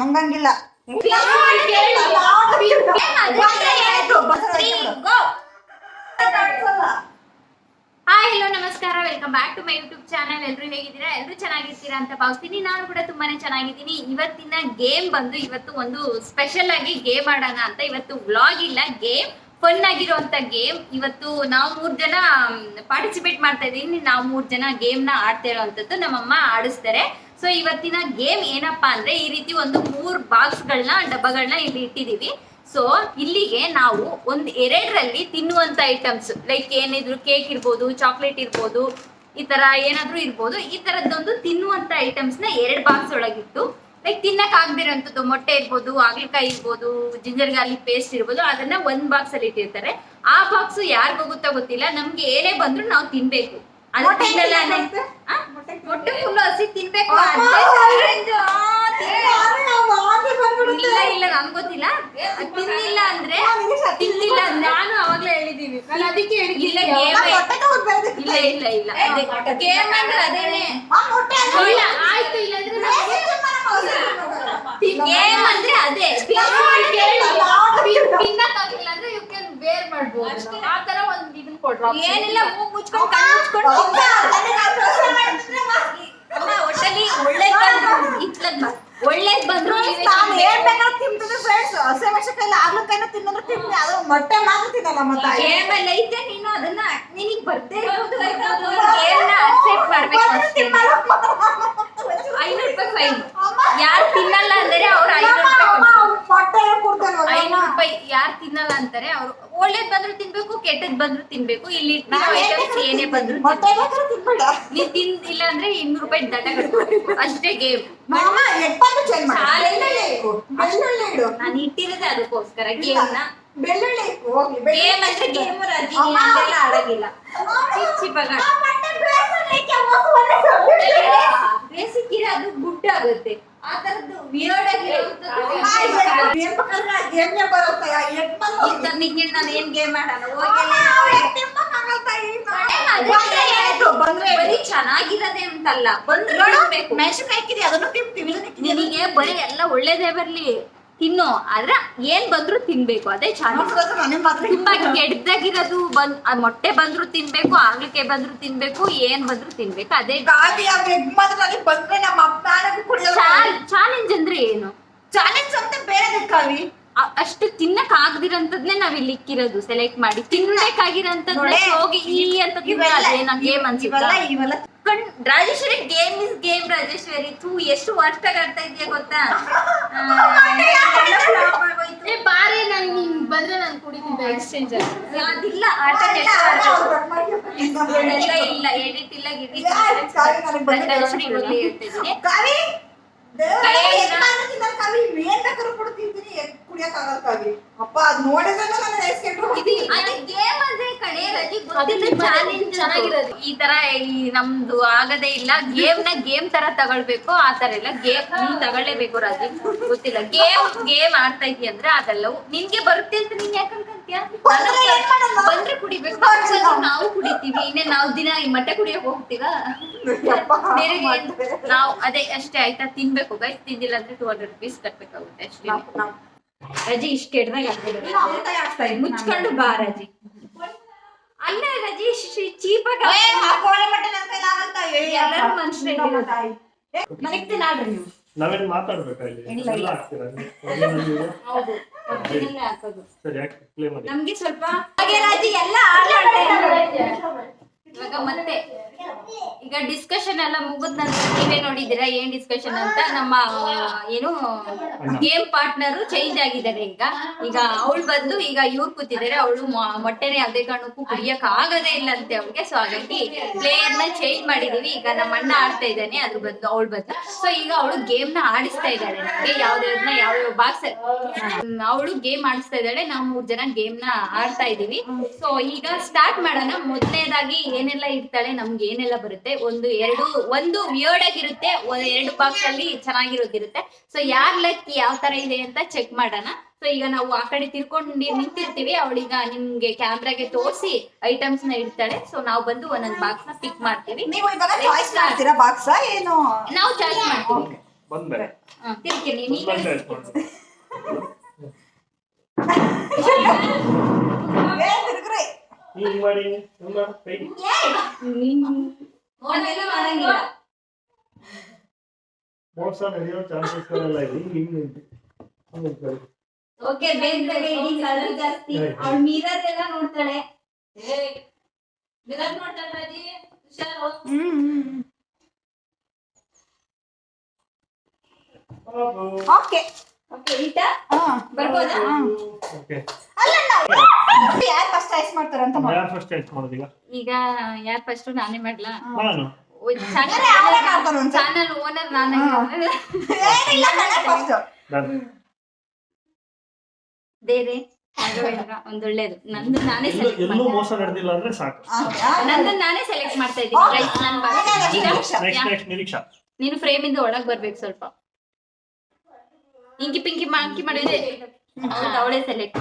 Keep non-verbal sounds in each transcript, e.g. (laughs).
ನಂಗಂಗಿಲ್ಲ. Hi hello ನಮಸ್ಕಾರ. Welcome back to my YouTube channel ಎಲ್ಲರೂ ಹೇಗಿದ್ದೀರಾ? ಎಲ್ಲರೂ ಚೆನ್ನಾಗಿರ್ತೀರಾ ಅಂತ ಭಾವಿಸ್ತೀನಿ. ನಾನು ಕೂಡ ತುಂಬಾನೇ ಚೆನ್ನಾಗಿದ್ದೀನಿ. ಇವತ್ತಿನ ಗೇಮ್ ಬಂದು, ಇವತ್ತು ಒಂದು ಸ್ಪೆಷಲ್ ಆಗಿ ಗೇಮ್ ಆಡೋಣ ಅಂತ ಇವತ್ತು ವ್ಲಾಗ್ ಇಲ್ಲ. ಗೇಮ್ ಫನ್ ಆಗಿರುವಂತ ಗೇಮ್ ಇವತ್ತು ನಾವು ಮೂರ್ ಜನ ಪಾರ್ಟಿಸಿಪೇಟ್ ಮಾಡ್ತಾ ಇದೀನಿ ನಾವು ಮೂರ್ ಜನ ಗೇಮ್ನ ಆಡ್ತಾ ಇರೋವಂಥದ್ದು ನಮ್ಮಮ್ಮ ಆಡಿಸ್ತಾರೆ. ಸೊ ಇವತ್ತಿನ ಗೇಮ್ ಏನಪ್ಪಾ ಅಂದ್ರೆ ಈ ರೀತಿ ಒಂದು ಮೂರ್ ಬಾಕ್ಸ್ ಗಳನ್ನ ಡಬ್ಬಗಳನ್ನ ಇಲ್ಲಿ ಇಟ್ಟಿದೀವಿ ಸೊ ಇಲ್ಲಿಗೆ ನಾವು ಒಂದ್ ಎರಡರಲ್ಲಿ ತಿನ್ನುವಂತ ಐಟಮ್ಸ್ ಲೈಕ್ ಏನಿದ್ರು ಕೇಕ್ ಇರ್ಬೋದು ಚಾಕ್ಲೇಟ್ ಇರ್ಬೋದು, ಈ ತರ ಏನಾದ್ರೂ ಇರ್ಬೋದು, ಈ ತರದ್ದೊಂದು ತಿನ್ನುವಂತ ಐಟಮ್ಸ್ನ ಎರಡು ಬಾಕ್ಸ್ ಒಳಗಿಟ್ಟು ಲೈಕ್ ತಿನ್ನಕ್ ಆಗದಿರೋಂಥದ್ದು, ಮೊಟ್ಟೆ ಇರ್ಬೋದು, ಹಾಗಲಕಾಯಿ ಇರ್ಬೋದು ಜಿಂಜರ್ ಗಾರ್ಲಿಕ್ ಪೇಸ್ಟ್ ಇರ್ಬೋದು, ಅದನ್ನ ಒಂದ್ ಬಾಕ್ಸ್ ಅಲ್ಲಿ ಇಟ್ಟಿರ್ತಾರೆ. ಆ ಬಾಕ್ಸ್ ಯಾರಿಗೂ ಹೋಗುತ್ತೋ ಗೊತ್ತಿಲ್ಲ, ನಮ್ಗೆ ಏನೇ ಬಂದ್ರು ನಾವು ತಿನ್ಬೇಕು. ಅದು ಮೊಟ್ಟೆ ತಿನ್ನಲ್ಲ? ಮೊಟ್ಟೆ ಫುಲ್ ಹಸಿ ತಿನ್ಬೇಕು. ಇಲ್ಲ ಇಲ್ಲ ನನ್ ಗೊತ್ತಿಲ್ಲ. ತಿನ್ನಿಲ್ಲ ಅಂದ್ರೆ ತಿನ್ನಿಲ್ಲ ಅಂದ್ರೆ ನಾನು ಅವಾಗ್ಲೇ ಹೇಳಿದೀವಿ ನಾನು ಅದಕ್ಕೆ ಇಲ್ಲ ಇಲ್ಲ ಇಲ್ಲ ಇಲ್ಲ. ಗೇಮ್ ಅಂದ್ರೆ ಅದೇನೆ. ಇಲ್ಲ ಆಯ್ತು ಇಲ್ಲಾಂದ್ರೆ ಗೇಮ್ ಅಂದ್ರೆ ಅದೇ. ತಿನ್ನಕ್ಕಾಗಿಲ್ಲ ಅಂದ್ರೆ ಬೇರ್ ಮಾಡ್ಬೋದು. ಆ ತರ ಒಂದ್ ಇದನ್ ಕೊಡ್ರಿ. ಏನಿಲ್ಲ ಮೂಗ್ ಮುಚ್ಕೊಂಡು ಕಣ್ಣು ಮುಚ್ಕೊಂಡು ಒಟ್ಟಲ್ಲಿ ಒಳ್ಳೇದ್ ಬಾ. ಒಳ್ಳೇದ್ ಬಂದ್ರು ನೀವೇ ನಾನು ತಿನ್ಬೇಕು. ಏನ್ ಬೇಕಾದ್ರೂ ತಿಂತೀನಿ ಫ್ರೆಂಡ್ಸ್ ಹಸೆ ಮೆಣಸಿನಕಾಯಿ ಆಗ್ಲಕಾಯಿನ ತಿನ್ನೋದ್ರೆ ತಿಂತೀನಿ ಅದು ಮೊಟ್ಟೆ ಮಾತ್ರ ತಿನ್ನಲ್ಲ ಮತ್ತೆ ಗೇಮ್ ಅಲ್ಲಿ ಐತೆ ನೀನು ಅದನ್ನ ನಿನಗ್ ಬರ್ದೇ ಇರೋದು ಗೇಮ್ನ ಅಕ್ಸೆಪ್ಟ್ ಮಾಡ್ಬೇಕು ಐನೂರು ರೂಪಾಯಿ ಫೈನ್. ಯಾರು ತಿನ್ನಲ್ಲ ಅಂದರೆ ಅವ್ರು ಐನೂರು ರೂಪಾಯಿ ಕೊಡ್ತಾರೆ. ಮೊಟ್ಟೆ ಕೊಡ್ತಾರೆ ಐನೂರು ರೂಪಾಯಿ ಯಾರು ತಿನ್ನಲ್ಲ ಅಂತಾರೆ ಅವ್ರು ಒಳ್ಳೇದ್ ಬಂದ್ರು ತಿನ್ಬೇಕು ಕೆಟ್ಟದ್ ಬಂದ್ರು ತಿನ್ಬೇಕು ಇಲ್ಲಿ ಇಟ್ಟಿರೋ ಐಟಮ್ಸ್ ಏನೇ ಬಂದ್ರು ನೀವ್ ತಿನ್ ಇಲ್ಲ ಅಂದ್ರೆ ಇನ್ನೂರು ರೂಪಾಯಿ ದಂಡ ಕಟ್ಬೇಕು ಅಷ್ಟೇ ಗೇಮ್ ನಾನು ಇಟ್ಟಿರೋದೇ ಅದಕ್ಕೋಸ್ಕರ ಗೇಮ್ನ. ಬೆಳ್ಳುಳ್ಳಿ ಗೇಮ್ ಅಂದ್ರೆ ಗೇಮ್ ರಾಜಿ ಚಿಪ್ಪಾಗ ಬೇಸಿಕ್ಕಿರ ಅದು ಗುಡ್ಡ ಆಗುತ್ತೆ. ಆ ತರದ್ದು ವಿಯರ್ಡ್ ಎಣ್ಣೆ ಬರುತ್ತೆ. ಆಗಿರೋ ನಾನು ಏನ್ ಗೇಮ್ ಆಡೋಣ ಬಂದ್ರೆ ಬರೀ ಚೆನ್ನಾಗಿರದೆ ಅಂತಲ್ಲ. ಬಂದ್ರೆ. ಮೆಣಸಿನಕಾಯಿ ಹಾಕಿದಿ ಅದನ್ನು ತಿಂತೀವಿ. ನಿನಗೆ ಬರೀ ಎಲ್ಲ ಒಳ್ಳೇದೇ ಬರ್ಲಿ. ತಿನ್ನು ಆದ್ರೆ ಏನ್ ಬಂದ್ರು ತಿನ್ಬೇಕು. ಅದೇ ತುಂಬಾ ಕೆಡ್ದಾಗಿರೋದು ಬಂದ್ ಮೊಟ್ಟೆ ಬಂದ್ರು ತಿನ್ಬೇಕು ಆಗ್ಲಿಕ್ಕೆ ಬಂದ್ರು ತಿನ್ಬೇಕು ಏನ್ ಬಂದ್ರು ತಿನ್ಬೇಕು ಅದೇ ಚಾಲೆಂಜ್ ಅಂದ್ರೆ ಏನು? ಚಾಲೆಂಜ್ ಅಂತ ಬೇರೆ ಕಾವಿ ಅಷ್ಟು ತಿನ್ನಕ್ ಆಗದಿರಂತದ್ನೇ ನಾವ್ ಇಲ್ಲಿ ಇಕ್ಕಿರೋದು ಸೆಲೆಕ್ಟ್ ಮಾಡಿ. ತಿನ್ಬೇಕಾಗಿರೋಂಥದ್ನ ನೋಡೆ, ಹೋಗಿ ಈ ಅಂತ ತಿನ್ನ ಅದೇ ಕಣ್ ರಾಜೇಶ್ವರಿ ಗೇಮ್ ರಾಜೇಶ್ವರಿ ತೂ ಎಷ್ಟು ವರ್ಷ ಆಡ್ತಾ ಇದೆಯಾ ಗೊತ್ತಾ? ಬಾರಿ ನಾನು ನೀನ್ ಬಂದ್ರೆ ನಾನು ಕುಡಿತೀನಿ ಎಕ್ಸ್ಚೇಂಜ್ ಅದಿಲ್ಲ ಆಟ. ಎಲ್ಲ ಇಲ್ಲ ಎಡಿಟ್ ಇಲ್ಲ ಗಿಡಿಟ್ ಕವಿ ಕಾವಿ ಏನ್ ಬೇಕಾದ್ರೂ ಕೊಡ್ತಿದ್ದೀನಿ ಕುಡಿಯಕ್ ಅಪ್ಪ ಅದ್ ನೋಡಿದ್ರೆ ಚೆನ್ನಾಗಿರೋದು. ಈ ತರ ಈ ನಮ್ದು ಆಗದೇ ಇಲ್ಲ. ಗೇಮ್ನ ಗೇಮ್ ತರ ತಗೊಳ್ಬೇಕು ಆ ತರ ಇಲ್ಲ. ಗೇಮ್ ನೀನ್ ತಗೊಳ್ಳೇಬೇಕು ರಾಜಿ. ಗೊತ್ತಿಲ್ಲ. ಗೇಮ್ ಗೇಮ್ ಆಡ್ತಾ ಇದೀಯ ಅಂದ್ರೆ ಅದೆಲ್ಲವೂ ನಿನ್ಗೆ ಬರುತ್ತೆ ಅಂತ ನೀನ್ ಯಾಕಂತ ಬಂದ್ರೆ ಕುಡಿಬೇಕು. ನಾವು ಕುಡಿತೀವಿ. ಇನ್ನೇ ನಾವು ದಿನ ಈ ಮಟ್ಟೆ ಕುಡಿಯಕ್ ಹೋಗ್ತೀವಾ ನಾವು ಅದೇ ಅಷ್ಟೇ ಆಯ್ತಾ? ತಿನ್ಬೇಕು ಗೈಸ್ ತಿಂದಿಲ್ಲ ಅಂದ್ರೆ ಟೂ ಹಂಡ್ರೆಡ್ ರುಪೀಸ್ ಕಟ್ಬೇಕಾಗುತ್ತೆ ಅಷ್ಟೇ. ರಜಿ ಇಷ್ಟ ಮುಚ್ಕೊಂಡು ಬಾ ರಜಿ. ಅಲ್ಲ ರಜಿ ಚೀಪಾಗ? ಎಲ್ಲರೂ ಮನುಷ್ಯರೇ ನೀವು. ನಾವೇನ್ ಮಾತಾಡ್ಬೇಕಾ ಇಲ್ಲಿ? ಇಲ್ಲ, ಎಲ್ಲ ಇಲ್ಲ. ಹೌದು. ಒಟ್ಟಿಗೆಲ್ಲ ಹಾಕೋದು. ಸರಿ ಯಾಕೆ ಪ್ಲೇ ಮಾಡಿ. ನಮ್ಗೆ ಸ್ವಲ್ಪ ಹಾಗೆ ರಾಜಿ ಎಲ್ಲ ಆಟ ಇವಾಗ ಮತ್ತೆ. ಈಗ ಡಿಸ್ಕಷನ್ ಎಲ್ಲ ಮುಗಿದ ನಂತರ ನೀವೇ ನೋಡಿದ್ದೀರಾ? ಏನ್ ಡಿಸ್ಕಷನ್ ಅಂತ? ನಮ್ಮ ಏನು ಗೇಮ್ ಪಾರ್ಟ್ನರ್ ಚೇಂಜ್ ಆಗಿದ್ದಾರೆ ಈಗ. ಈಗ ಅವಳು ಬಂದು ಈಗ ಇವ್ರು ಕೂತಿದ್ದಾರೆ. ಅವಳು ಮೊಟ್ಟೆನೆ ಯಾವುದೇ ಕಾರಣಕ್ಕೂ ಕುಡಿಯಕ್ ಆಗದೇ ಇಲ್ಲ ಅಂತೆ ಅವ್ಳಿಗೆ. ಸೊ ಹಾಗಾಗಿ ಪ್ಲೇಯರ್ನ ಚೇಂಜ್ ಮಾಡಿದೀವಿ. ಈಗ ನಮ್ಮ ಅಣ್ಣ ಆಡ್ತಾ ಇದ್ದಾನೆ ಅದು ಬಂದು ಅವಳು ಬಂದು ಸೊ ಈಗ ಅವಳು ಗೇಮ್ನ ಆಡಿಸ್ತಾ ಇದ್ದಾಳೆ. ನಮ್ಗೆ ಯಾವ್ದಾವ್ದನ್ನ ಯಾವ ಬಾಕ್ಸ್ ಅವಳು ಗೇಮ್ ಆಡಿಸ್ತಾ ಇದ್ದಾಳೆ. ನಾವು ಮೂರ್ ಜನ ಗೇಮ್ನ ಆಡ್ತಾ ಇದೀವಿ ಸೊ ಈಗ ಸ್ಟಾರ್ಟ್ ಮಾಡೋಣ. ಮೊದಲನೇದಾಗಿ ಏನೆಲ್ಲ ಇರ್ತಾಳೆ ನಮ್ಗೆ ಏನೆಲ್ಲ ಬರುತ್ತೆ? ಒಂದು ಎರಡು ಒಂದು ವಿಯರ್ಡ್ ಆಗಿರುತ್ತೆ ಒಂದ್ ಎರಡು ಬಾಕ್ಸ್ ಅಲ್ಲಿ ಚೆನ್ನಾಗಿರೋದಿರುತ್ತೆ. ಸೊ ಯಾರ್ ಲಕ್ ಯಾವ ತರ ಇದೆ ಅಂತ ಚೆಕ್ ಮಾಡೋಣ. ಸೊ ಈಗ ನಾವು ಆ ಕಡೆ ತಿರ್ಕೊಂಡು ನಿಂತಿರ್ತೀವಿ. ಅವಳೀಗ ನಿಮ್ಗೆ ಕ್ಯಾಮ್ರಾಗೆ ತೋರಿಸಿ ಐಟಮ್ಸ್ನ ಇಡ್ತಾಳೆ. ಸೊ ನಾವು ಬಂದು ಒಂದೊಂದು ಬಾಕ್ಸ್ನ ಪಿಕ್ ಮಾಡ್ತೀವಿ. ನೀವು ಇವಾಗ ಚಾಯ್ಸ್ ಮಾಡ್ತೀರಾ ಬಾಕ್ಸ ಏನು? ನಾವು ಚಾಯ್ಸ್ ಮಾಡ್ತೀವಿ. ಬಂದ್ಮೇಲೆ. ಏ ತಿರ್ಗ್ರಿ. ಹಿಂಗ್ ಹಿಂಗ್ ಮಾಡು, ಕೈ ಹಂಗೆಲ್ಲ ಮಾಡಂಗಿಲ್ಲ ಮೋಸ ನಡೆಯೋ ಚಾನ್ಸಸ್ ಗಳೆಲ್ಲ ಇದೆ ಹಿಂಗ್ ಹಿಂಗ್ ನಿಂತು. ಹಿಂಗ್ ನಿಂತ್ಕೊಳ್ಳಿ. ಓಕೆ ಬೇಗ ಬೇಗ ಇಡಿ ಕಲರ್ ಜಾಸ್ತಿ ಅವಳು ಮಿರರ್ ಎಲ್ಲ ನೋಡ್ತಾಳೆ ಮಿರರ್ ನೋಡ್ತಾಳೆ ರಾಜಿ ಹುಷಾರು ಬಾಬು. ಓಕೆ ಯಾರು ಫಸ್ಟ್ ಐಸ್ ಮಾಡ್ತಾರೆ ಅಂತ ಮಾಡಿ. ಯಾರು ಫಸ್ಟ್ ಮಾಡೋದು ಈಗ? ಈಗ ಯಾರ್ ಫಸ್ಟ್ ನಾನೇ ಮಾಡ್ಲಾ? ನಾನು. ಚಾನಲ್ ಓನರ್ ನಾನೇ. ಏನಿಲ್ಲ ಕಣೆ ಫಸ್ಟ್ ನಾನು. ಬೇರೆ ರಾಘವೇಂದ್ರ ಒಂದೊಳ್ಳೇದು. ನಂದು ನಾನೇ ಎಲ್ಲೂ ಸೆಲೆಕ್ಟ್ ಎಲ್ಲೂ ಮಾಡ್ತಾ ಮೋಸ ನಡೆದಿಲ್ಲ ಅಂದ್ರೆ ಸಾಕು. ನಂದು ನಾನೇ ಸೆಲೆಕ್ಟ್ ಮಾಡ್ತಾ ಇದ್ದೀನಿ. ನೆಕ್ಸ್ಟ್ ನಿರೀಕ್ಷಾ. ನೀನು ಫ್ರೇಮ್ ಇಂದ ಒಳಗ್ ಬರ್ಬೇಕು ಸ್ವಲ್ಪ. ಇಂಕಿ ಪಿಂಕಿ ಮಾಂಕಿ ಮಾಡಿದ್ರೆ ಅವಳೆ ಸೆಲೆಕ್ಟ್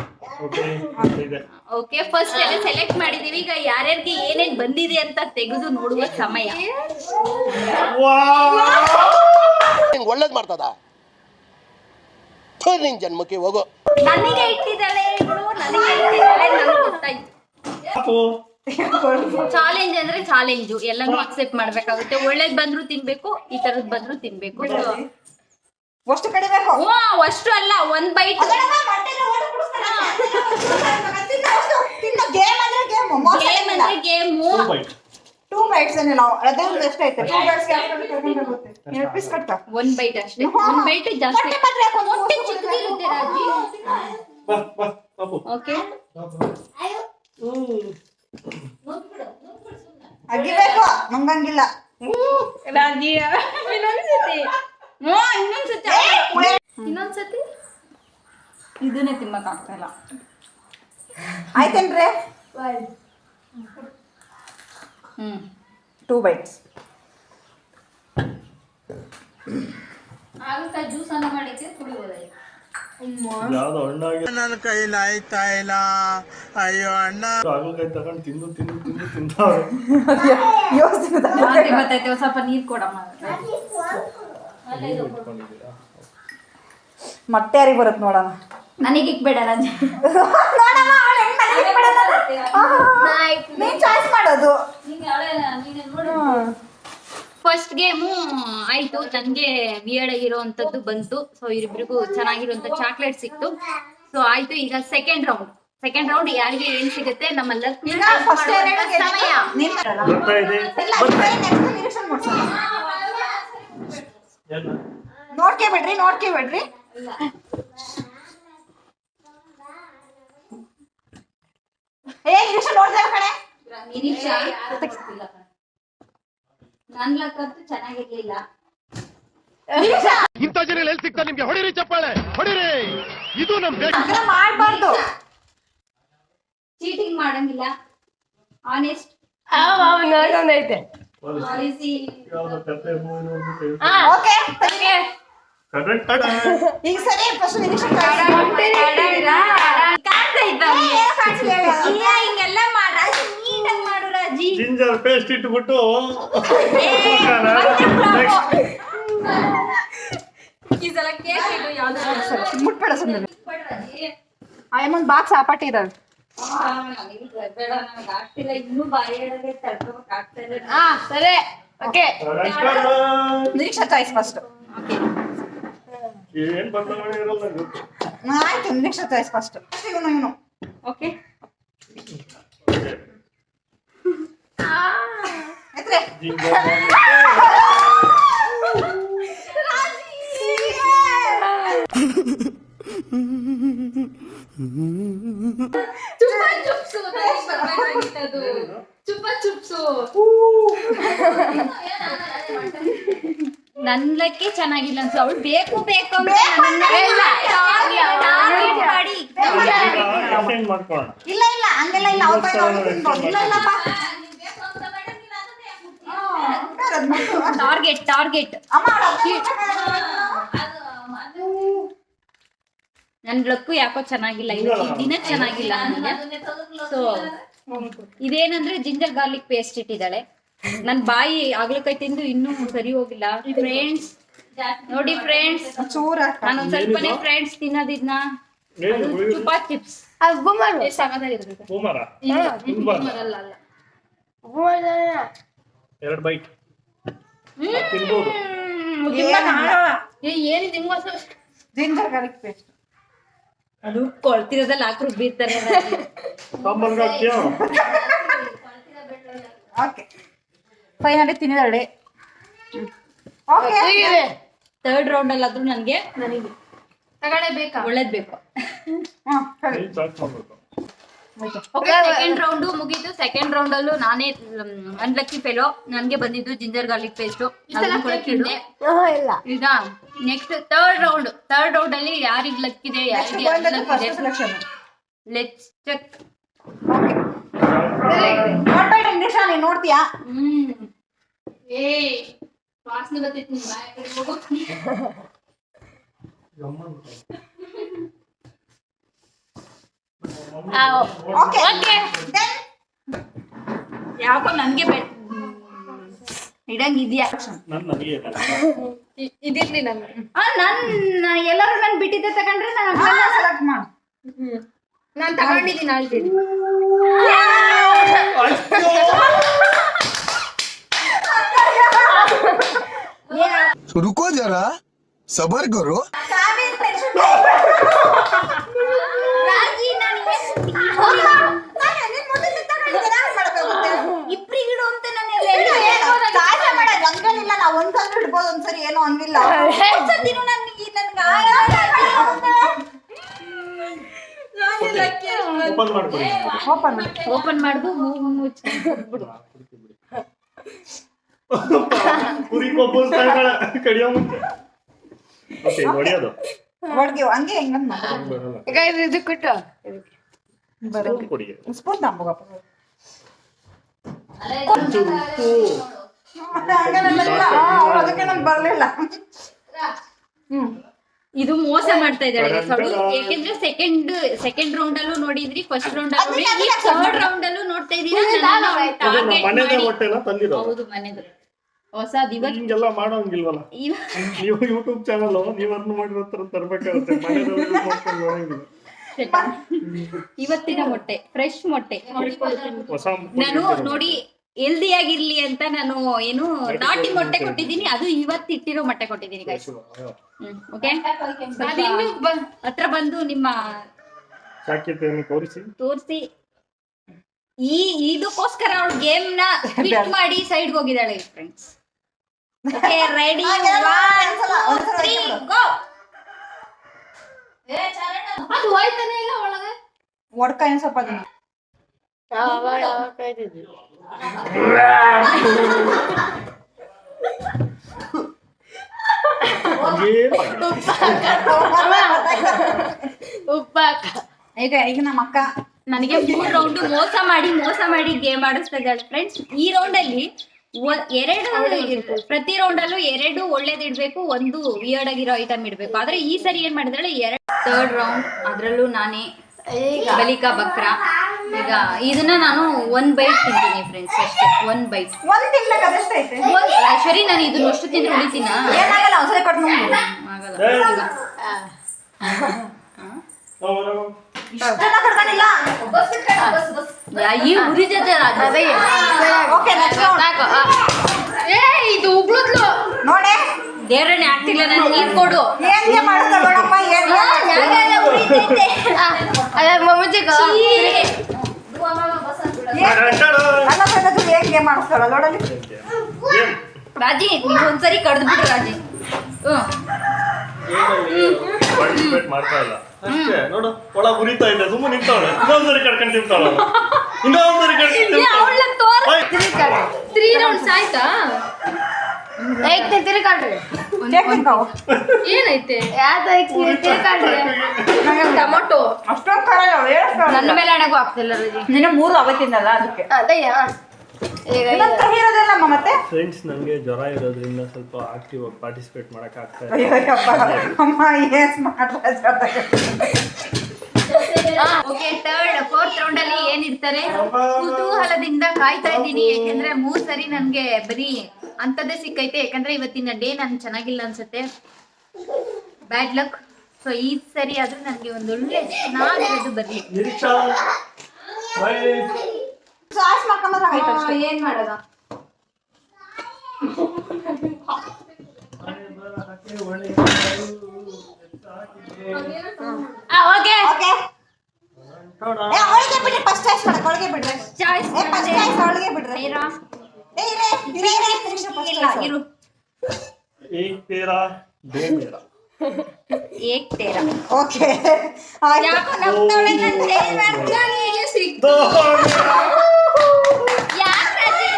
ಓಕೆ ಫಸ್ಟ್ ಎಲ್ಲ ಸೆಲೆಕ್ಟ್ ಮಾಡಿದೀವಿ. ಈಗ ಯಾರ್ಯಾರಿಗೆ ಏನೇನ್ ಬಂದಿದೆ ಅಂತ ತೆಗೆದು ನೋಡುವ ಸಮಯ. ಒಳ್ಳೇದ್ ಒಳ್ಳೇದು ಮಾಡ್ತದ? ನಿನ್ ಜನ್ಮಕ್ಕೆ ಹೋಗೋ. ನನಗೆ ಇಟ್ಟಿದ್ದಾಳೆ ಇವಳು ನನಗೆ ಇಟ್ಟಿದ್ದಾಳೆ ನನಗೆ ಗೊತ್ತಾಯ್ತು. ಪಾಪು ಚಾಲೆಂಜ್ ಅಂದ್ರೆ ಚಾಲೆಂಜ್ ಎಲ್ಲಾನು ಅಕ್ಸೆಪ್ಟ್ ಮಾಡ್ಬೇಕಾಗುತ್ತೆ. ಒಳ್ಳೇದ್ ಬಂದ್ರು ತಿನ್ಬೇಕು ಈ ತರದ್ ಬಂದ್ರು ತಿನ್ಬೇಕು. ಅಷ್ಟು ಕಡಿಬೇಕು ಓ ಅಷ್ಟು ಅಲ್ಲ ಒಂದ್ ಬೈಟ್. ಗೇಮ್ ಅಂದ್ರೆ ಟೂ ಬೈಟ್ ಟೂ ಬೈಟ್ಸ್ ಏನಿಲ್ಲ. ಅದೇ ಒಂದು ಎಷ್ಟೈತೆ ಟೂ ಬೈಟ್ಸ್ ಎರಡು ಪೀಸ್ ಕಟ್ಟ ಒಂದ್ ಬೈಟ್ ಅಷ್ಟೇ. ಒಂದ್ ಬೈಟ್ ಜಾಸ್ತಿ ಚಿಕ್ಕದಿರುತ್ತೆ ರಾಜಿ ಓಕೆ ಅಗಿಬೇಕು ನುಂಗಂಗಿಲ್ಲ. ರಾಜಿ (laughs) ಇನ್ನೊಂದ್ಸತಿ. ಹ್ಞೂ ಇನ್ನೊಂದ್ಸತಿ ಇನ್ನೊಂದ್ಸತಿ ಇದನ್ನೇ ತಿನ್ನಕ್ ಆಗ್ತಾ ಇಲ್ಲ. ಆಯ್ತೇನ್ರಿ? ಹ್ಮ್. ಟೂ ಬೈಟ್ಸ್ ಜ್ಯೂಸ್ ಅನ್ನ ನನ್ನ ಕೈಲಿ ಆಯ್ತಾ ಇಲ್ಲ. ಅಯ್ಯೋ ಅಣ್ಣ. ಹಾಗಲಕಾಯಿ ತಗೊಂಡು ತಿಂದು ತಿಂದು ತಿಂದು ತಿಂತಾವ್ರೆ ಯೋಚನೆ ಸ್ವಲ್ಪ ನೀರ್ ಕೊಡಮ್ಮ. ಇಟ್ಕೊಂಡಿದ್ದೀರಾ? ಮೊಟ್ಟೆ ಯಾರಿಗೆ ಬರುತ್ತೆ ನೋಡೋಣ. ನನಗೆ ಇಕ್ಬೇಡ ರಾಜಿ. ನೋಡಮ್ಮ ಅವಳು ಹೆಂಗ್ ನನಗೆ ಇಟ್ಬಿಡಲ್ಲ. ನೀನ್ ಚಾಯ್ಸ್ ಮಾಡೋದು. ಫಸ್ಟ್ ಗೇಮು ಆಯ್ತು ನನ್ಗೆ ವಿಯರ್ಡ್ ಆಗಿರೋಂಥದ್ದು ಬಂತು. ಸೊ ಇಬ್ಬರಿಗೂ ಚೆನ್ನಾಗಿರುವಂತ ಚಾಕ್ಲೇಟ್ ಸಿಕ್ತು. ಸೊ ಆಯ್ತು ಈಗ ಸೆಕೆಂಡ್ ರೌಂಡ್ ಸೆಕೆಂಡ್ ರೌಂಡ್ ಯಾರಿಗೆ ಏನ್ ಸಿಗುತ್ತೆ ನಮ್ಮ ಲಕ್ಷ್ಮಿ ಈಗ ಫಸ್ಟ್ ಸಮಯ ನೀನ್ ಬರ್ತಾ ಇದೆ ಇಲ್ಲ ನೆಕ್ಸ್ಟ್ ನಿರೀಕ್ಷಣೆ ಮಾಡ್ಸೋಣ ಏನು? ನೋಡ್ಕೆ ಬಿಡ್ರಿ ನೋಡ್ಕೆ ಬಿಡ್ರಿ ಏ ಕಣೆ. ನನ್ ಚೆನ್ನಾಗಿರ್ಲಿಲ್ಲ. ಇಂಥ ಜನ ಎಲ್ಲಿ ಸಿಗ್ತಾರೆ ನಿಮ್ಗೆ? ಹೊಡಿರಿ ಚಪ್ಪಾಳೆ ಹೊಡಿರಿ. ಇದು ನಮ್ ಮಾಡಬಾರ್ದು. ಚೀಟಿಂಗ್ ಮಾಡಂಗಿಲ್ಲ. ಆನೆಸ್ಟ್ ಐತೆ. ಓಕೆ ಕರೆಕ್ಟ್ ಈಗ ಸರಿ ಫಸ್ಟ್ ನಿಮಿಷ ಹಿಂಗೆಲ್ಲ ಮಾಡ ನೀಟಾಗಿ ಮಾಡು ರಾಜಿ ಜಿಂಜರ್ ಪೇಸ್ಟ್ ಇಟ್ಬಿಟ್ಟು. ಈ ಸಲ ಕೇಕ್ ಮುಟ್ಬೇಡ ಸುಮ್ಮನೆ ಬಾಕ್ಸ್ ಆಪಾಟಿ ಬೇಡ ನನಗೆ ಆಗ್ತಿಲ್ಲ ಇನ್ನೂ ಬಾಯಿ ಹೇಳೋದೇ ತಡ್ಕೋಬೇಕು ಆಗ್ತಾ ಇಲ್ಲ ಹಾ ಸರಿ ಓಕೆ ನಿರೀಕ್ಷಾ ಚಾಯ್ಸ್ ಫಸ್ಟ್ ಏನ್ ಬದಲಾವಣೆ ಇರಲ್ಲ ಗೊತ್ತು ಆಯ್ತು ನಿರೀಕ್ಷಾ ಚಾಯ್ಸ್ ಫಸ್ಟ್ ಇವನು ಇವನು. ಓಕೆ ಎತ್ರೆ ಜಿಂಜರ್ ಚುಪ್ಪ ಚುಪ್ಸು ನನಗೆ ಬರ್ಬೇಕಾಗಿತ್ತದು. ಚುಪ್ಪ ಚುಪ್ಸು. ನನ್ಲಕ್ಕೆ ಚೆನ್ನಾಗಿಲ್ಲ ಅನ್ಸು. ಅವಳು ಬೇಕು ಬೇಕು ಅಂತ target ಮಾಡಿ. ಮಾಡ್ಕೊಳ್ಳೋಣ ಇಲ್ಲ ಇಲ್ಲ. ಹಂಗೆಲ್ಲ ಇಲ್ಲ. ಅವ್ರ ಕೈಲಿ ಅವ್ರು ತಿನ್ಬೋದು. ಇಲ್ಲ ಇಲ್ಲಪ್ಪ. ಅದ್ ಮುಟ್ಟು. ಟಾರ್ಗೆಟ್ ಟಾರ್ಗೆಟ್ ಅಮ್ಮ. ನನ್ ಲಕ್ಕು ಯಾಕೋ ಚೆನ್ನಾಗಿಲ್ಲ ಇವತ್ತು ದಿನ ಚೆನ್ನಾಗಿಲ್ಲ ನನಗೆ ಸೊ ಇದೇನಂದ್ರೆ ಜಿಂಜರ್ ಗಾರ್ಲಿಕ್ ಪೇಸ್ಟ್ ಇಟ್ಟಿದ್ದಾಳೆ. ನನ್ ಬಾಯಿ ಆಗ್ಲಕಾಯಿ ತಿಂದು ಇನ್ನೂ ಸರಿ ಹೋಗಿಲ್ಲ. ಫ್ರೆಂಡ್ಸ್ ನೋಡಿ ಫ್ರೆಂಡ್ಸ್ ಚೂರ ನಾನು ಒಂದ್ ಸ್ವಲ್ಪನೇ ಫ್ರೆಂಡ್ಸ್ ತಿನ್ನೋದಿದ್ನ? ಚುಪಾ ಚಿಪ್ಸ್ ಎರಡು ಬೈಟ್ ಏನಿದೆ? Ginger garlic paste. ಅದು ಕೊಳ್ತಿರೋದಲ್ಲಿ ಹಾಕ್ರು ರುಬ್ಬಿರ್ತಾರೆ ಫೈವ್ ಹಂಡ್ರೆಡ್ ಓಕೆ ತಿನ್ನಿದಳೆ ಓಕೆ ಥರ್ಡ್ ರೌಂಡ್ ಅಲ್ಲಾದ್ರೂ ನನ್ಗೆ ತಗಡೆ ಬೇಕಾ? ಒಳ್ಳೇದ್ ಬೇಕು. ಮಾಡ್ಬೇಕು? ಸೆಕೆಂಡ್ ರೌಂಡು ಮುಗೀತು. ಸೆಕೆಂಡ್ ರೌಂಡ್ ಅಲ್ಲೂ ನಾನೇ ಅನ್ಲಕ್ಕಿ ಫೆಲೋ ನನ್ಗೆ ಬಂದಿದ್ದು ಜಿಂಜರ್ ಗಾರ್ಲಿಕ್ ಪೇಸ್ಟ್ ಇಲ್ಲ. Next third round third round ಅಲ್ಲಿ ಯಾರಿಗ್ ಲಕ್ಕಿದೆ ಯಾರಿಗೆ ಲಕ್ಕಿದೆ ಲೆಟ್ಸ್ ಚೆಕ್ ನೋಡ್ಬೇಡ ನಿಮಿಷ ನೀನ್ ನೋಡ್ತೀಯಾ? ಹ್ಮ್. ಏ ವಾಸನೆ ಬರ್ತೈತಿ ನಿನ್ ಬಾಯ್. ಕಡೆ ಹೋಗು ಓಕೆ ಓಕೆ ಯಾಕೋ ನನ್ಗೆ ಬೆ ಇಡಂಗ್ ಇದೆಯಾ ನನ್ ನನಗೆ ಇ- ಇದಿರ್ಲಿ ನಮ್ಗೆ ಆ ನನ್ ಎಲ್ಲರೂ ನನ್ ಬಿಟ್ಟಿದ್ದೆ ತಗೊಂಡ್ರೆ ನಾನು ಸೆಲೆಕ್ಟ್ ಮಾಡು ನಾನ್ ತಗೊಂಡಿದ್ದೀನಿ ಆಲ್ರೆಡಿ रुको जरा सबर करो ರಾಜಿ ನಾನು ಇಬ್ರಿಗಿಡು ಅಂತ ನಾನು ಹಂಗೇನಿಲ್ಲ ನಾವು ಒಂದ್ಸಲ ಇಡ್ಬೋದು ಒಂದ್ಸರಿ ಏನೋ ಅನ್ನಿಲ್ಲ ನನ್ಗೆ ನನ್ಗೆ ಓಪನ್ ಮಾಡ್ಕೊಡಿ ಓಪನ್ ಓಪನ್ ಮಾಡ್ದು ಮುಚ್ಚಿಬಿಡು ಕುರಿ ಕೊಬ್ಬು ಕಡಿಯೋ ಮುಂಚೆ ಓಕೆ ಹೊಡಿಯೋದು ಒಳಗೆ ಹಂಗೆ ಬರಲ್ಲ ಇದು ಕೊಟ್ಟು ಸ್ಪೂನ್ ಉಪ್ಪು ಅದಕ್ಕೆ ನಂಗೆ ಬರ್ಲಿಲ್ಲ. ಹ್ಮ್. ಇದು ಮೋಸ ಮಾಡ್ತಾ ಇದ್ದಾಳೆ ಸೊಳು ಯಾಕೆಂದ್ರೆ ಸೆಕೆಂಡ್ ಸೆಕೆಂಡ್ ರೌಂಡ್ ಅಲ್ಲೂ ನೋಡಿದ್ರಿ ಫಸ್ಟ್ ರೌಂಡ್ ಅಲ್ಲಿ ಈ ಥರ್ಡ್ ರೌಂಡ್ ಅಲ್ಲೂ ನೋಡ್ತಾ ಇದೀರಾ ಹೌದು ಮನೆದು ಹೊಸ ಇವತ್ತು ಹಿಂಗೆಲ್ಲ ಮಾಡೋಂಗಿಲ್ವಲ್ಲ? ನೀವು ಯೂಟ್ಯೂಬ್ ಚಾನಲ್ ನೀವ್ ಅರ್ನ್ ಮಾಡಿರೋ ತರ ತರ್ಬೇಕಾಗುತ್ತೆ. ಇವತ್ತಿನ ಮೊಟ್ಟೆ ಫ್ರೆಶ್ ಮೊಟ್ಟೆ. ಹೊಸ ನಾನು ನೋಡಿ ಹೆಲ್ದಿ ಆಗಿರ್ಲಿ ಅಂತ ನಾನು ಏನು ನಾಟಿ ಮೊಟ್ಟೆ ಕೊಟ್ಟಿದ್ದೀನಿ ಅದು ಇವತ್ತು ಇಟ್ಟಿರೋ ಮೊಟ್ಟೆ ಕೊಟ್ಟಿದ್ದೀನಿ ಗೈಸ್ ಓಕೆ ಅದಿನ್ನು ಹತ್ರ ಬಂದು ನಿಮ್ಮ ತೋರಿಸಿ. ತೋರಿಸಿ. ಈ ಇದಕ್ಕೋಸ್ಕರ ಅವಳು ಗೇಮ್ನ ಕ್ವಿಟ್ ಮಾಡಿ ಸೈಡ್ ಹೋಗಿದ್ದಾಳೆ ಫ್ರೆಂಡ್ಸ್ ಓಕೆ ರೆಡಿ ಗೋ ಅದು ಹೋಯ್ತಾನೆ ಇಲ್ಲ ಒಳಗೆ? ಒಡ್ಕ ಏನ್ ಸ್ವಲ್ಪ ದಿನ ಈಗ ಈಗ ನಮ್ಮ ಅಕ್ಕ ನನಗೆ ಮೂರು (laughs) ರೌಂಡ್ ಮೋಸ ಮಾಡಿ ಮೋಸ ಮಾಡಿ ಗೇಮ್ ಆಡಿಸ್ತಾ ಇದ್ದಾಳೆ ಫ್ರೆಂಡ್ಸ್ ಈ ರೌಂಡ್ ಅಲ್ಲಿ ಎರಡು ಪ್ರತಿ ರೌಂಡ್ ಅಲ್ಲೂ ಎರಡು ಒಳ್ಳೇದ್ ಇಡ್ಬೇಕು ಒಂದು ವಿಯರ್ಡ್ ಆಗಿರೋ ಐಟಮ್ ಇಡ್ಬೇಕು. ಆದ್ರೆ ಈ ಸರಿ ಏನ್ ಮಾಡಿದ್ರೆ ಎರಡು ಥರ್ಡ್ ರೌಂಡ್ ಅದ್ರಲ್ಲೂ ನಾನೇ ಬಲಿಕಾ ಬಕ್ರ. ಈಗ ಇದನ್ನ ನಾನು ಒಂದ್ ಬೈಟ್ ತಿಂತೀನಿ ಫ್ರೆಂಡ್ಸ್ ಅಷ್ಟೇ ಒನ್ ಬೈಟ್ ಒಂದ್ ಅದೆಷ್ಟೈತೆ ಸರಿ ನಾನು ಇದನ್ನ ಅಷ್ಟು ತಿಂದ್ರೆ ಉಳಿತೀನ? ಏನಾಗಲ್ಲ ಒಂದ್ಸಲ ಕಟ್ ನುಂಗು ಆಗಲ್ಲ. ಈ ಉರಿ ಜೊತೆ ಓಕೆ ನೆಕ್ಸ್ಟ್ ಸಾಕು. ಏ ಇದು ಉಗ್ಳದ್ಲು ನೋಡೆ. ದೇವ್ರನ್ನೇ ಆಗ್ತಿಲ್ಲ ನಾನು ನೀರ್ ಕೊಡು. ಏನ್ಗೆ ಮಾಡಿಸ್ತಾ ನೋಡಪ್ಪ ಏನ್ ಜಾಗ ಉರಿತೈತೆ. ಅದ ಮಮ್ಮಜ್ಜಿಗ ಅಡ್ಡಾಡು. ನನ್ನ ಫ್ರೆಂಡ್ ಹೇಗೆ ಮಾಡಿಸ್ತಾಳ ನೋಡಲಿ ಏನ್? ರಾಜಿ ನೀವು ಒಂದ್ಸರಿ ಕಡ್ದು ಬಿಡು ರಾಜಿ ಹ್ಮ್. ಪಾರ್ಟಿಸಿಪೇಟ್ ಮಾಡ್ತಾ ಇಲ್ಲ. ಅಷ್ಟೇ. ನೋಡು ಒಳ ಉರಿತಾ ಇದೆ ಸುಮ್ಮನೆ ನಿಂತವಳೆ. ಇನ್ನೊಂದ್ಸರಿ ಕಡ್ಕೊಂಡು ತಿಂತಾಳ ಇನ್ನೊಂದ್ಸರಿ ಕಡ್ಕೊಂಡು ಅವಳ ತೋರ್ ರೌಂಡ್ಸ್ ಆಯ್ತಾ? ಐತೆ? ತಿನ್ಕಾವು ಏನೈತೆ ಟೊಮೊಟೊ. ಅಷ್ಟೊಂದು ನನ್ನ ಮೇಲೆ ಹಣಗೂ ಆಗ್ತಿಲ್ಲ ರಾಜಿ. ನಿನ್ನ ಮೂರು ಅವತ್ತಿಂದಲ್ಲ ಅದಕ್ಕೆ. ಅದಯ್ಯ ಈಗ ಇನ್ನೊಂದು ಕಹಿ ಇರೋದಿಲ್ಲಮ್ಮ ಮತ್ತೆ? ಫ್ರೆಂಡ್ಸ್ ನನಗೆ ಜ್ವರ ಇರೋದ್ರಿಂದ ಸ್ವಲ್ಪ ಆಕ್ಟಿವ್ ಆಗಿ ಪಾರ್ಟಿಸಿಪೇಟ್ ಮಾಡಕ್ ಆಗ್ತಾ ಇಲ್ಲ. ಅಯ್ಯೋ ಅಮ್ಮ ಏನ್ ಮಾಡ್ರ ಓಕೆ ಥರ್ಡ್ ಫೋರ್ತ್ ರೌಂಡ್ ಅಲ್ಲಿ ಏನ್ ಇರ್ತಾರೆ ಕುತೂಹಲದಿಂದ ಕಾಯ್ತಾ ಇದ್ದೀನಿ ಯಾಕಂದ್ರೆ ಮೂರ್ ಸರಿ ನನ್ಗೆ ಬರೀ ಅಂಥದ್ದೇ ಸಿಕ್ಕೈತೆ. ಯಾಕಂದ್ರೆ ಇವತ್ತಿನ ಡೇ ನಾನು ಚೆನ್ನಾಗಿಲ್ಲ ಅನ್ಸುತ್ತೆ. ಬ್ಯಾಡ್ ಲಕ್ ಸೊ ಈ ಸರಿ ಆದ್ರೂ ನನಗೆ ಒಂದು ಒಳ್ಳೆ ಚೆನ್ನಾಗಿರೋದು ಬರಲಿ. ಚಾಯ್ಸ್ ಮಾಡ್ಕೊಂಡ್ರೆ ಏನ್ ಮಾಡೋದ ಓಕೆ ಓಕೆ ಏ ಅವಳಿಗೆ ಬಿಡ್ರಿ ಫಸ್ಟ್ ಚಾಯ್ಸ್ ಮಾಡಕ್ ಅವಳಿಗೆ ಬಿಡ್ರಿ ಚಾಯ್ಸ್ ಏ ಫಸ್ಟ್ ಚಾಯ್ಸ್ ಅವಳಿಗೆ ಬಿಡ್ರಿ ಮೇರಾ ಏ ಇರೇ ಇರೇ ಇರೇ ಇಲ್ಲ ಇರು ಏಕ್ ತೇರಾ ದೋ ಮೇರಾ ಏಕ್ ತೇರಾ. ಓಕೆ. ಯಾಕೋ ನಗ್ತಾವಳೆ ನನ್ ಕೈ ಮಾಡ್ತಾನೆ ಸಿಕ್ ದೋ ಮೇರಾ ಯಾಕ್ ರಜೆ?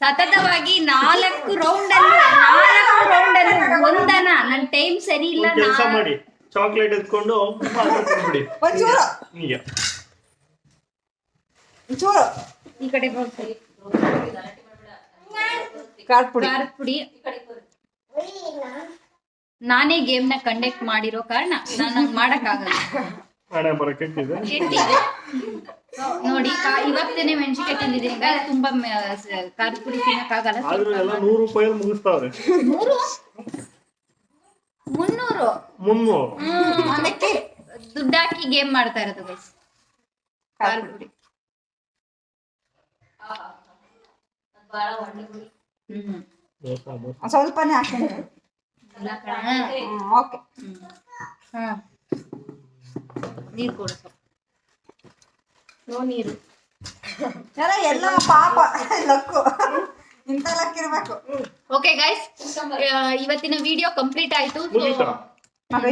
ಸತತವಾಗಿ ನಾಲ್ಕು ರೌಂಡ್ ಅಲ್ಲಿ ನಾಲ್ಕು ರೌಂಡ್ ಅಲ್ಲಿ ಒಂದನ? ನನ್ನ ಟೈಮ್ ಸರಿ ಇಲ್ಲ ಕೆಲಸ ನಾ- ಮಾಡಿ. ಚಾಕ್ಲೇಟ್ ಎತ್ಕೊಂಡು ಬಿಡಿ ಒಂಚೂರು. ಹೀಗೆ. ಒಂಚೂರು. ಈ ಕಡೆ ಬರ್ತೀವಿ ಖಾರದ ಪುಡಿ ಖಾರದ ಪುಡಿ ನಾನೇ ಗೇಮ್ನ ಕಂಡಕ್ಟ್ ಮಾಡಿರೋ ಕಾರಣ ನಾನು ಮಾಡಕ್ ಆಗಲ್ಲ ಹಣೆ ಬರ ಕೆಟ್ಟಿದೆ. ಕೆಟ್ಟಿದೆ. ನೋಡಿ ಕಾ- ಇವತ್ತೇನೆ ಮೆಣಸಿನ್ಕಾಯಿ ತಂದಿದ್ದೀನಿ. ತುಂಬಾ ಖಾರದ ಪುಡಿ ತಿನ್ನಕ್ಕಾಗಲ್ಲ. ಆದ್ರೂ ಎಲ್ಲ ನೂರು ರೂಪಾಯಿ ಮುಗಿಸ್ತಾವ್ರೆ. ನೂರು? ಮುನ್ನೂರು. ಮುನ್ನೂರು. ಅದಕ್ಕೆ ದುಡ್ಡು ಹಾಕಿ ಗೇಮ್ ಮಾಡ್ತಾ ಇರೋದು ಗೈಸ್ ಪುಡಿ ಹ್ಮ್. ಸ್ವಲ್ಪನೇ ಹಾಕ್ತೀನಿ. ಓಕೆ. ಹಾ. ನೀರು ಕೊಡು ಸ್ವಲ್ಪ. ನೋ ನೀರು. ಎಲ್ಲ ಪಾಪ ಲಕ್ಕು. ಓಕೆ ಗೈಸ್ ಇವತ್ತಿನ ವಿಡಿಯೋ ಕಂಪ್ಲೀಟ್ ಆಯ್ತು.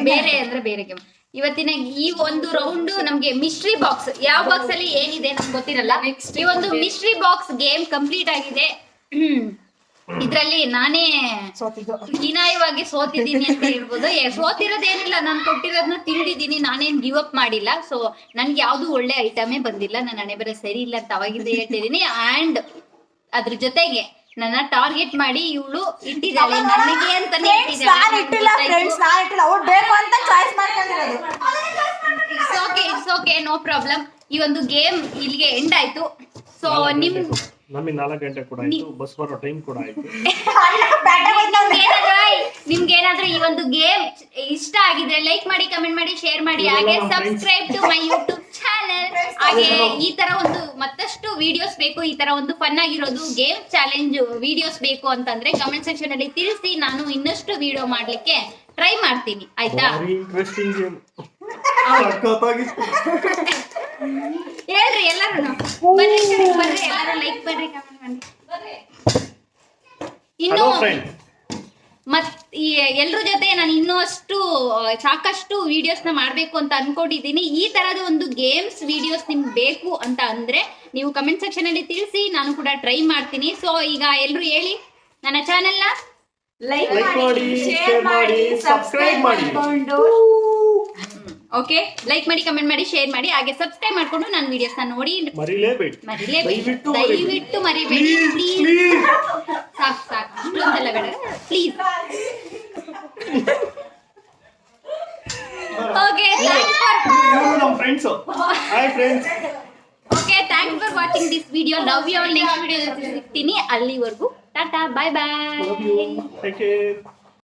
ಬೇರೆ ಅಂದ್ರೆ ಬೇರೆ ಗೇಮ್ ಇವತ್ತಿನ ಈ ಒಂದು ರೌಂಡ್ ನಮ್ಗೆ ಮಿಸ್ಟ್ರಿ ಬಾಕ್ಸ್ ಯಾವ ಬಾಕ್ಸ್ ಅಲ್ಲಿ ಏನಿದೆ ನಮ್ಗೆ ಗೊತ್ತಿರಲ್ಲ? ಈ ಒಂದು ಮಿಸ್ಟ್ರಿ ಬಾಕ್ಸ್ ಗೇಮ್ ಕಂಪ್ಲೀಟ್ ಆಗಿದೆ. ಇದ್ರಲ್ಲಿ ನಾನೇ ಹೀನಾಯವಾಗಿ ಸೋತಿದ್ದೀನಿ ಅಂತ ಹೇಳ್ಬೋದು. ಸೋತಿರೋದೇನಿಲ್ಲ. ನಾನು ಕೊಟ್ಟಿರೋದನ್ನ ತಿಂದಿದ್ದೀನಿ. ನಾನೇನ್ ಗಿವ್ ಅಪ್ ಮಾಡಿಲ್ಲ. ಸೊ ನನ್ಗೆ ಯಾವ್ದು ಒಳ್ಳೆ ಐಟಮೇ ಬಂದಿಲ್ಲ. ನನ್ನ ಹಣೆ ಬರ ಸರಿ ಇಲ್ಲ ಅಂತ ಅವಾಗಿಂದ ಹೇಳ್ತಿದ್ದೀನಿ. ಅಂಡ್ ಅದ್ರ ಜೊತೆಗೆ ನನ್ನ ಟಾರ್ಗೆಟ್ ಮಾಡಿ ಇವಳು ಇಟ್ಟಿದ್ದಾಳೆ. ನನಗೆ ಅಂತಾನೆ ನಾನು ಇಟ್ಟಿಲ್ಲ. ಫ್ರೆಂಡ್ಸ್ ನಾನು ಇಟ್ಟಿಲ್ಲ. ಅವ್ರು ಬೇಕು ಅಂತ ಚಾಯ್ಸ್ ಮಾಡ್ಕೊಂಡಿರೋದು. It's okay it's okay no problem ಈ ಒಂದು ಗೇಮ್ ಇಲ್ಲಿಗೆ ಎಂಡ್ ಆಯ್ತು. ಸೊ ನಿಮ್ ನಮಗೆ ನಾಲ್ಕು ಗಂಟೆ ಕೂಡ ಆಯ್ತು. ಬಸ್ ಬರೋ ಟೈಮ್ ಕೂಡ ಆಯ್ತು. ನಿಮ್ಗೇನಾದ್ರೂ ನಿಮ್ಗೇನಾದ್ರೂ ಈ ಒಂದು ಗೇಮ್ ಇಷ್ಟ ಆಗಿದ್ರೆ ಲೈಕ್ ಮಾಡಿ ಕಮೆಂಟ್ ಮಾಡಿ ಶೇರ್ ಮಾಡಿ. ಹಾಗೆ. ಸಬ್ಸ್ಕ್ರೈಬ್ ಟು ಮೈ ಯೂಟ್ಯೂಬ್ ಹಾಗೆ ಈ ತರ ಒಂದು ಮತ್ತಷ್ಟು ವಿಡಿಯೋಸ್ ಬೇಕು ಈ ತರ ಒಂದು ಫನ್ ಆಗಿರೋದು ಗೇಮ್ ಚಾಲೆಂಜ್ ವಿಡಿಯೋಸ್ ಬೇಕು ಅಂತಂದ್ರೆ ಕಮೆಂಟ್ ಸೆಕ್ಷನ್ ಅಲ್ಲಿ ತಿಳಿಸಿ ನಾನು ಇನ್ನಷ್ಟು ವಿಡಿಯೋ ಮಾಡ್ಲಿಕ್ಕೆ ಟ್ರೈ ಮಾಡ್ತೀನಿ ಆಯ್ತಾ? (laughs) ಹೇಳ್ರಿ ಎಲ್ಲರೂ ಬರ್ರಿ ಬರ್ರಿ. ಎಲ್ಲರೂ ಲೈಕ್ ಬರ್ರಿ ಕಮೆಂಟ್ ಮಾಡಿ. ಇನ್ನು ಮತ್ತೆ ಮತ್ ಈ ಎಲ್ರ ಜೊತೆ ನಾನು ಇನ್ನೂ ಅಷ್ಟು ಸಾಕಷ್ಟು ವಿಡಿಯೋಸ್ನ ಮಾಡ್ಬೇಕು ಅಂತ ಅನ್ಕೊಂಡಿದ್ದೀನಿ. ಈ ತರದ ಒಂದು ಗೇಮ್ಸ್ ವಿಡಿಯೋಸ್ ನಿಮ್ಗೆ ಬೇಕು ಅಂತ ಅಂದ್ರೆ ನೀವು ಕಮೆಂಟ್ ಸೆಕ್ಷನ್ ಅಲ್ಲಿ ತಿಳಿಸಿ ನಾನು ಕೂಡ ಟ್ರೈ ಮಾಡ್ತೀನಿ. ಸೊ ಈಗ ಎಲ್ರು ಹೇಳಿ ನನ್ನ ಚಾನೆಲ್ನ? ಲೈಕ್ ಲೈಕ್ ಮಾಡಿ ಶೇರ್ ಮಾಡಿ. ಸಬ್ಸ್ಕ್ರೈಬ್ ಮಾಡಿ. ಓಕೆ ಲೈಕ್ ಮಾಡಿ ಕಮೆಂಟ್ ಮಾಡಿ ಶೇರ್ ಮಾಡಿ ಹಾಗೆ ಸಬ್ಸ್ಕ್ರೈಬ್ ಮಾಡ್ಕೊಂಡು ನನ್ನ ವಿಡಿಯೋಸ್ನ ನೋಡಿ. ಮರಿಲೇಬೇಡಿ. ಮರಿಲೇಬೇಡಿ. ದಯವಿಟ್ಟು ಮರಿಬೇಡಿ. ಪ್ಲೀಸ್ ಸಾಕು ಸಾಕು. ಅಷ್ಟೊಂದೆಲ್ಲ ಬೇಡ. ಪ್ಲೀಸ್ ಓಕೆ ಥ್ಯಾಂಕ್ಸ್ ಫಾರ್ ಇವರು ನಮ್ಮ friends hi friends okay thanks for watching this video love you all next video ಸಿಗ್ತೀನಿ. ಅಲ್ಲಿವರೆಗೂ. Tata bye bye love you